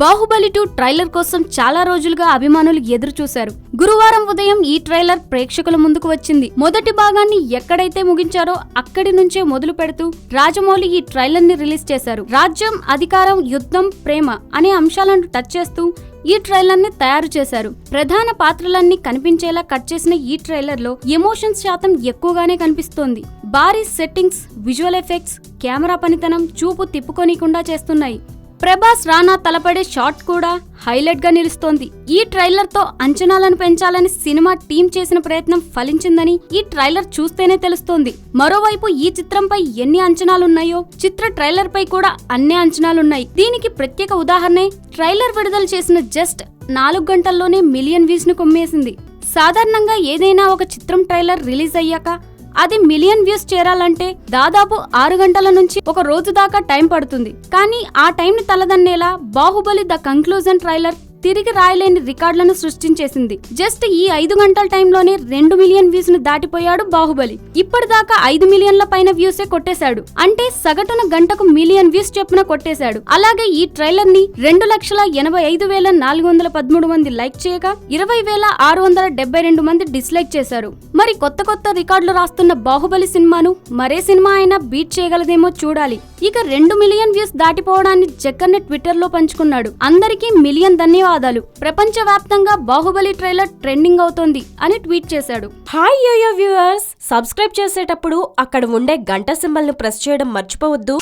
Baahubali two trailer కోసం చాలా రోజులుగా అభిమానులు ఎదురు చూశారు గురువారం ఉదయం ఈ ట్రైలర్ ప్రేక్షకుల ముందుకు వచ్చింది. మొదటి భాగాన్ని ఎక్కడైతే ముగించారో అక్కడి నుంచే మొదలు పెడుతూ రాజమౌళి ఈ ట్రైలర్ని రిలీజ్ చేశారు. రాజ్యం అధికారం యుద్ధం ప్రేమ అనే అంశాలను టచ్ చేస్తూ ఈ ట్రైలర్ని తయారు చేశారు. ప్రధాన పాత్రలన్నీ కనిపించేలా కట్ చేసిన ఈ ట్రైలర్లో ఎమోషన్స్ శాతం ఎక్కువగానే కనిపిస్తోంది. భారీ సెట్టింగ్స్ విజువల్ ఎఫెక్ట్స్ కెమెరా పనితనం చూపు తిప్పుకోనీకుండా చేస్తున్నాయి. ప్రభాస్ రానా తలపడే షాట్ కూడా హైలైట్గా నిలుస్తోంది. ఈ ట్రైలర్తో అంచనాలను పెంచాలని సినిమా టీం చేసిన ప్రయత్నం ఫలించిందని ఈ ట్రైలర్ చూస్తేనే తెలుస్తోంది. మరోవైపు ఈ చిత్రంపై ఎన్ని అంచనాలున్నాయో చిత్ర ట్రైలర్ పై కూడా అన్ని అంచనాలున్నాయి. దీనికి ప్రత్యేక ఉదాహరణే ట్రైలర్ విడుదల చేసిన జస్ట్ నాలుగు గంటల్లోనే మిలియన్ వ్యూస్ను కొమ్మేసింది. సాధారణంగా ఏదైనా ఒక చిత్రం ట్రైలర్ రిలీజ్ అయ్యాక అది మిలియన్ వ్యూస్ చేరాలంటే దాదాపు ఆరు గంటల నుంచి ఒక రోజు దాకా టైం పడుతుంది. కానీ ఆ టైంని తలదన్నేలా బాహుబలి ద కంక్లూజన్ ట్రైలర్ తిరిగి రాయలేని రికార్డులను సృష్టించేసింది. జస్ట్ ఈ ఐదు గంటల టైంలోనే రెండు మిలియన్ వ్యూస్ను దాటిపోయాడు బాహుబలి. ఇప్పటిదాకా ఐదు మిలియన్ల పైన వ్యూసే కొట్టేశాడు. అంటే సగటున గంటకు మిలియన్ వ్యూస్ చొప్పున కొట్టేశాడు. అలాగే ఈ ట్రైలర్ని రెండు లక్షల ఎనభై ఐదు వేల నాలుగు వందల పదమూడు మంది లైక్ చేయగా ఇరవై వేల ఆరు వందల డెబ్బై రెండు మంది డిస్లైక్ చేశారు. మరి కొత్త కొత్త రికార్డులు రాస్తున్న బాహుబలి సినిమాను మరే సినిమా అయినా బీట్ చేయగలదేమో చూడాలి. ఇక రెండు మిలియన్ వ్యూస్ దాటిపోవడాన్ని జక్కన్న ట్విట్టర్లో పంచుకున్నాడు. అందరికీ మిలియన్ ధన్యవాదాలు. ప్రపంచ వ్యాప్తంగా బాహుబలి ట్రైలర్ ట్రెండింగ్ అవుతోంది అని ట్వీట్ చేశాడు. Hi yo-yo viewers. సబ్స్క్రైబ్ చేసేటప్పుడు అక్కడ ఉండే గంట సింబల్ను ప్రెస్ చేయడం మర్చిపోవద్దు.